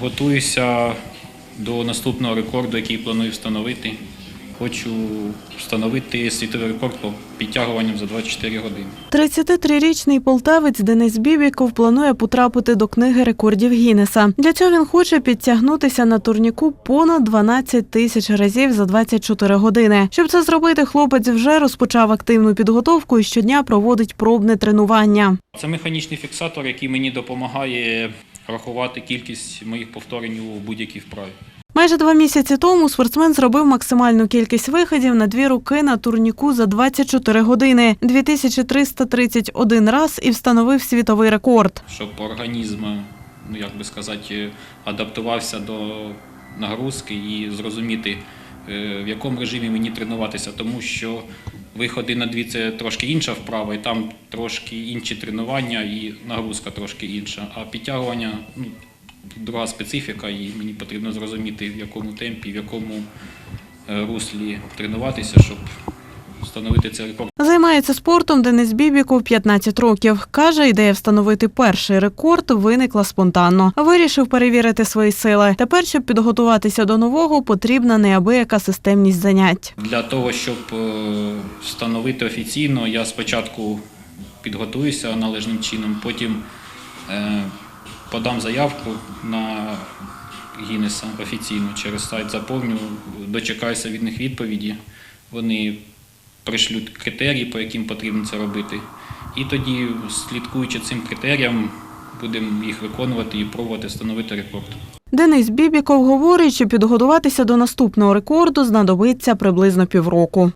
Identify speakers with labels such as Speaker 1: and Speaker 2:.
Speaker 1: Готуюся до наступного рекорду, який планую встановити. Хочу встановити світовий рекорд по підтягуванням за 24 години.
Speaker 2: 33-річний полтавець Денис Бібіков планує потрапити до книги рекордів Гіннеса. Для цього він хоче підтягнутися на турніку понад 12 тисяч разів за 24 години. Щоб це зробити, хлопець вже розпочав активну підготовку і щодня проводить пробне тренування.
Speaker 1: Це механічний фіксатор, який мені допомагає рахувати кількість моїх повторень у будь-якій вправі.
Speaker 2: Майже два місяці тому спортсмен зробив максимальну кількість виходів на дві руки на турніку за 24 години 2331 раз і встановив світовий рекорд.
Speaker 1: щоб організм, ну як би сказати, адаптувався до нагрузки і зрозуміти, в якому режимі мені тренуватися, тому що виходи на дві це трошки інша вправа, і там трошки інші тренування і нагрузка трошки інша. А підтягування ну, друга специфіка, і мені потрібно зрозуміти, в якому темпі, в якому е, руслі тренуватися, щоб встановити цей рекорд.
Speaker 2: Займається спортом Денис Бібіков 15 років. Каже, ідея встановити перший рекорд виникла спонтанно. Вирішив перевірити свої сили. Тепер, щоб підготуватися до нового, потрібна неабияка системність занять.
Speaker 1: Для того, щоб е, встановити офіційно, я спочатку підготуюся належним чином, потім е, подам заявку на Гіннеса офіційно через сайт заповню, дочекаюся від них відповіді. Вони пришлють критерії, по яким потрібно це робити. І тоді, слідкуючи цим критеріям, будемо їх виконувати і пробувати встановити рекорд.
Speaker 2: Денис Бібіков говорить, що підготуватися до наступного рекорду знадобиться приблизно півроку.